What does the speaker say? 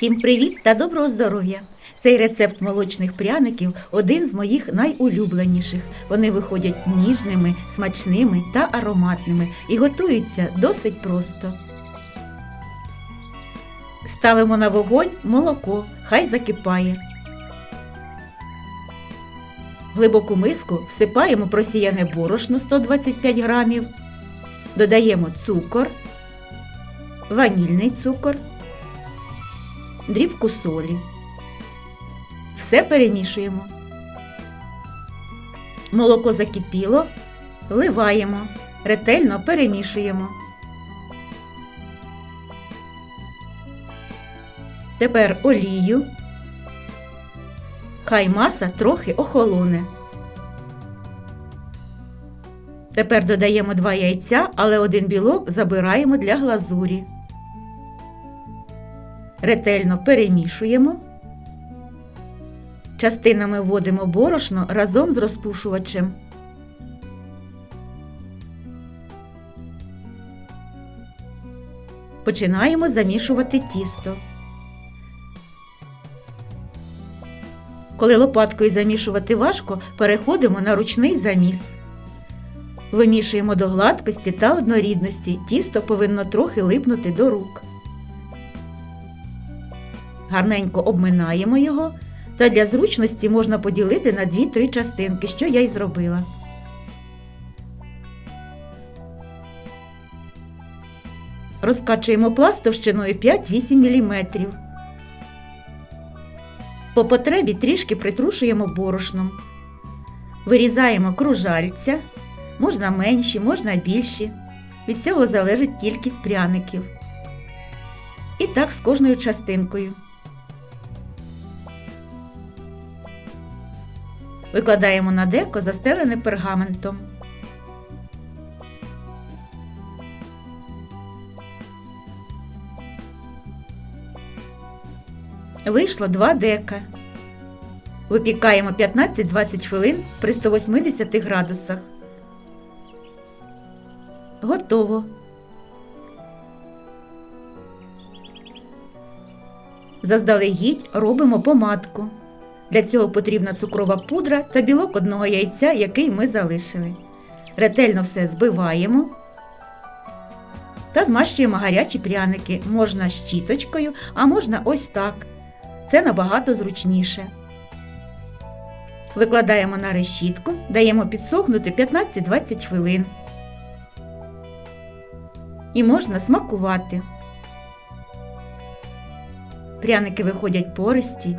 Всім привіт та доброго здоров'я! Цей рецепт молочних пряників один з моїх найулюбленіших. Вони виходять ніжними, смачними та ароматними і готуються досить просто. Ставимо на вогонь молоко, хай закипає. В глибоку миску всипаємо просіяне борошно 125 грамів, додаємо цукор, ванільний цукор, дрібку солі. Все перемішуємо. Молоко закипіло, вливаємо, ретельно перемішуємо. Тепер олію. Хай маса трохи охолоне. Тепер додаємо два яйця, але один білок забираємо для глазурі. Ретельно перемішуємо. Частинами вводимо борошно разом з розпушувачем. Починаємо замішувати тісто. Коли лопаткою замішувати важко, переходимо на ручний заміс. Вимішуємо до гладкості та однорідності. Тісто повинно трохи липнути до рук. Гарненько обминаємо його, та для зручності можна поділити на 2-3 частинки, що я й зробила. Розкачуємо пласт товщиною 5-8 мм. По потребі трішки притрушуємо борошном. Вирізаємо кружальця, можна менші, можна більші. Від цього залежить кількість пряників. І так з кожною частинкою. Викладаємо на деко застелене пергаментом. Вийшло 2 дека. Випікаємо 15-20 хвилин при 180 градусах. Готово. Заздалегідь робимо помадку. Для цього потрібна цукрова пудра та білок одного яйця, який ми залишили. Ретельно все збиваємо та змащуємо гарячі пряники. Можна щіточкою, а можна ось так. Це набагато зручніше. Викладаємо на решітку, даємо підсохнути 15-20 хвилин. І можна смакувати. Пряники виходять пористі